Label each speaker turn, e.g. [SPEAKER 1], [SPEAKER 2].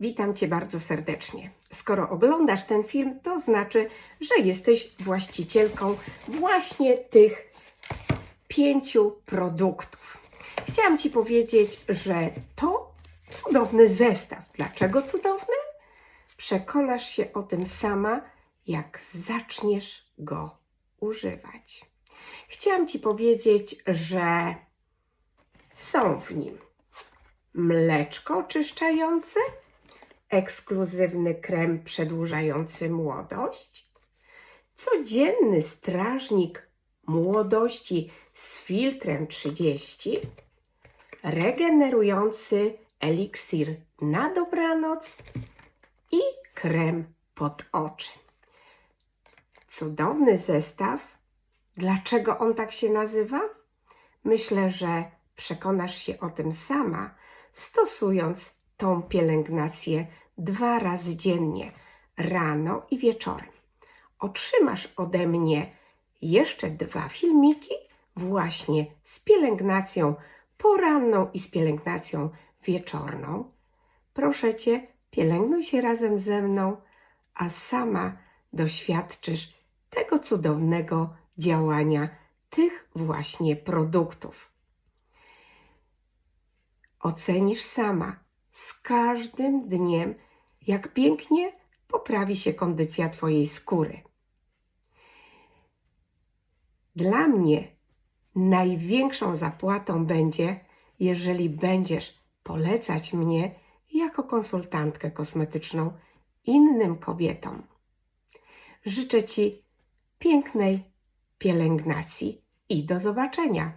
[SPEAKER 1] Witam Cię bardzo serdecznie. Skoro oglądasz ten film, to znaczy, że jesteś właścicielką właśnie tych pięciu produktów. Chciałam Ci powiedzieć, że to cudowny zestaw. Dlaczego cudowny? Przekonasz się o tym sama, jak zaczniesz go używać. Chciałam Ci powiedzieć, że są w nim mleczko oczyszczające, ekskluzywny krem przedłużający młodość, codzienny strażnik młodości z filtrem 30, regenerujący eliksir na dobranoc i krem pod oczy. Cudowny zestaw. Dlaczego on tak się nazywa? Myślę, że przekonasz się o tym sama, stosując tą pielęgnację dwa razy dziennie, rano i wieczorem. Otrzymasz ode mnie jeszcze dwa filmiki właśnie z pielęgnacją poranną i z pielęgnacją wieczorną. Proszę Cię, pielęgnuj się razem ze mną, a sama doświadczysz tego cudownego działania tych właśnie produktów. Ocenisz sama z każdym dniem, jak pięknie poprawi się kondycja Twojej skóry. Dla mnie największą zapłatą będzie, jeżeli będziesz polecać mnie jako konsultantkę kosmetyczną innym kobietom. Życzę Ci pięknej pielęgnacji i do zobaczenia.